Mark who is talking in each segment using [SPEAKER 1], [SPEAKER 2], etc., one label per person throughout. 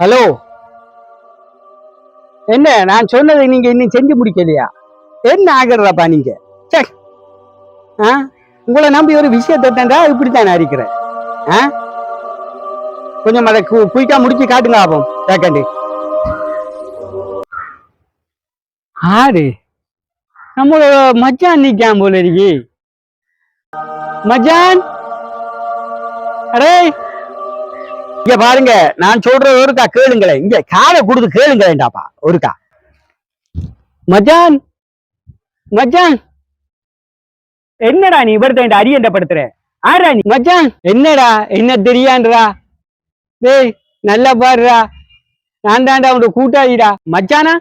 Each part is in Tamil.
[SPEAKER 1] ஹலோ என்ன நான் சொன்னதை நீங்க இன்னும் செஞ்சு முடிக்கலையா? என்ன ஆகிறதாப்பா நீங்க? ஆ? உங்களை நம்பி ஒரு விஷயத்தை தந்தா இப்படித்தான் நான் இருக்கிறேன். ஆ? கொஞ்சம் அதை குயிக்கா முடிச்சு காட்டுங்க ஆபம் செகண்ட் ஆறு நம்மளோட மச்சான் நிக்கான் போல இருக்கி. மச்சான்? அடே இங்க பாருங்க நான் சொல்றது ஒருக்கா கேளுங்களேன். இங்க காதை கொடுத்து கேளுங்களேன்டாப்பா ஒருக்கா. மச்சான் மச்சான். என்னடா நீ இவர்த்த அரியண்ட படுத்துற? ஆறா நீ? மச்சான் என்னடா என்ன தெரியான்றா? டேய் நல்லா பாருடா நான் தாண்டா அவனோட கூட்டாளிடா. மச்சானா?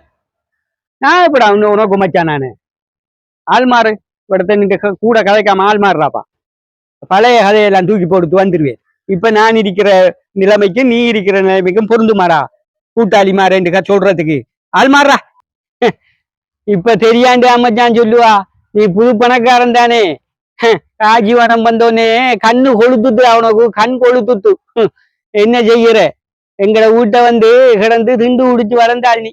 [SPEAKER 1] நான் எப்படா அவனு உனக்கு மச்சான் நானு? ஆள் மாறு இவர்த்த கூட கதைக்காம ஆள் மாறுறாப்பா. பழைய கதையெல்லாம் தூக்கி போட்டு வந்துருவேன் இப்ப நான் இருக்கிற நிலைமைக்கும் நீ இருக்கிற நிலைமைக்கும் பொருந்துமாறா கூட்டாளி மாறேன்டுக்கா சொல்றதுக்கு. ஆள் மாறா. இப்ப தெரியாண்டு அம்மச்சான் சொல்லுவா நீ புது பணக்காரன் தானே. ராஜீவனம் வந்தோடனே கண்ணு கொளுத்துட்டு அவனுக்கு கண் கொளுத்துட்டு என்ன செய்யற? எங்கட வீட்டை வந்து கிடந்து திண்டு உடிச்சு வளர்ந்தாள் நீ.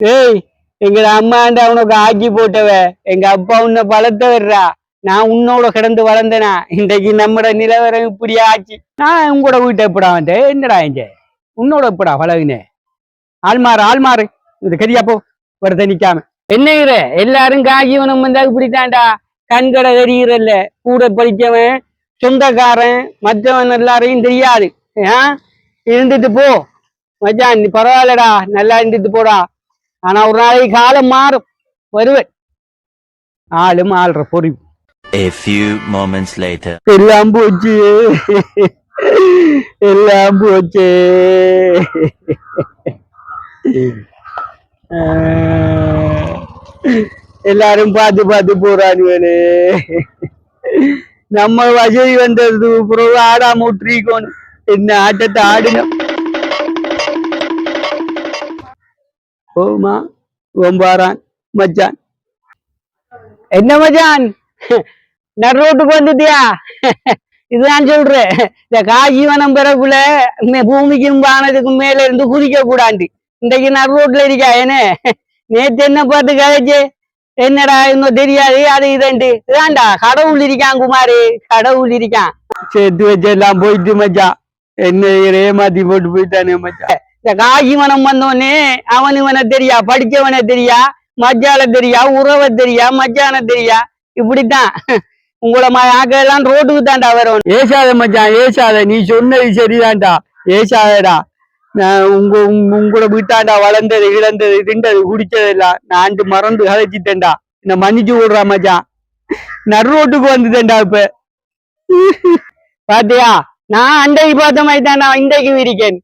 [SPEAKER 1] ஏய் எங்கட அம்மாண்ட அவனுக்கு ஆக்கி போட்டவ எங்க அப்பா உன்னை வளர்த்தவர்றா நான் உன்னோட கிடந்து வளர்ந்தனா? இன்றைக்கு நம்மட நிலவரம் இப்படி ஆச்சு. நான் உங்களோட வீட்டை எப்படா வந்தேன்? என்னடா இங்க? உன்னோட எப்படா பழகுனே? ஆள்மாறு ஆள்மாறு. இது கரியா போ. வருத நிக்காம. என்னங்கிற எல்லாரும் காகிவனம் வந்தா இப்படித்தான்டா? கண்கடை தெரிகிறல்ல கூட படிக்கவன் சொந்தக்காரன் மற்றவன் எல்லாரையும் தெரியாது. ஆ? இருந்துட்டு போ. மச்சான் நீ பரவாயில்லடா. நல்லா இருந்துட்டு போடா. ஆனா ஒரு நாளைக்கு காலம் மாறும். வருவேன். ஆளும் ஆள்ற பொறி.
[SPEAKER 2] A few moments later.
[SPEAKER 1] எல்லாம் போச்சு எல்லாம் போச்சு எல்லாரும் பார்த்து பார்த்து போறானுவனே நம்ம வசதி வந்தது பிறகு ஆடாம விட்டுருக்கோணும் என்ன ஆட்டத்தை ஆடினோம் ஓமா ஓம்பாரான் மச்சான் என்ன மச்சான் நடுரோட்டுக்கு வந்துட்டியா? இதுதான் சொல்றேன் இந்த காஜீவனம் பிறகுல பூமிக்கும் வானத்துக்கும் மேல இருந்து குதிக்க கூடாண்டு. இன்றைக்கு நடுரோட்ல இருக்கா என்ன? நேத்து என்ன பார்த்து கதைச்சு? என்னடா இன்னும் தெரியாது அது இதுன்ட்டு. இதாண்டா கடவுள் இருக்கான் குமாரு கடவுள் இருக்கான். சேர்த்து வச்செல்லாம் போயிட்டு மச்சான் என்ன ஏமாத்தி போட்டு போயிட்டானே மச்சான் இந்த காஜீவனம் வந்தோடனே அவன் இவனை தெரியா படிச்சவனை தெரியா மச்சால தெரியா உறவை தெரியா மச்சான தெரியா? இப்படித்தான். உங்களை ஆகலாம் ரோட்டுக்கு தாண்டா வரும். ஏசாத மச்சான் ஏசாத. நீ சொன்னது சரிதான்டா. ஏசாதடா. உங்க உங்களோட வீட்டாண்டா வளர்ந்தது இழந்தது திண்டது குடிச்சது எல்லாம் நான் மறந்து கதைச்சிட்டேன்டா. என்ன மன்னிச்சு விடுறா மச்சான். நடு ரோட்டுக்கு வந்துட்டேன்டா இப்ப. பாத்தியா? நான் அண்டைக்கு பார்த்த மாதிரி தான்டா இன்றைக்கு இருக்கேன்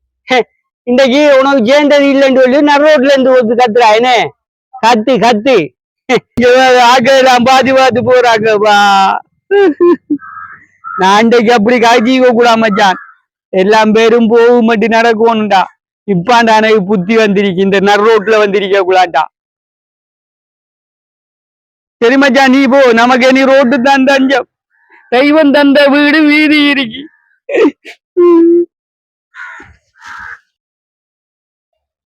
[SPEAKER 1] இன்றைக்கு உனக்கு சேர்ந்தது இல்லைன்னு சொல்லி நடு ரோட்ல இருந்து ஒருத்தர் கத்துறா என்ன? கத்து கத்து. ஆக்கலாம் பாதி பாத்து போறாங்கப்பா. நான் அன்றைக்கு அப்படி காய்ச்சிக்க கூடா மச்சான். எல்லாம் பேரும் போகும் மட்டும் நடக்கும்டா இப்பாண்டா எனக்கு புத்தி வந்திருக்கு இந்த நர் ரோட்ல வந்திருக்க கூடாண்டா சரி மச்சான் நீ போ. நமக்கு நீ ரோட்டு தான் தஞ்சம் தெய்வம் தந்த வீடு வீதி இருக்கு.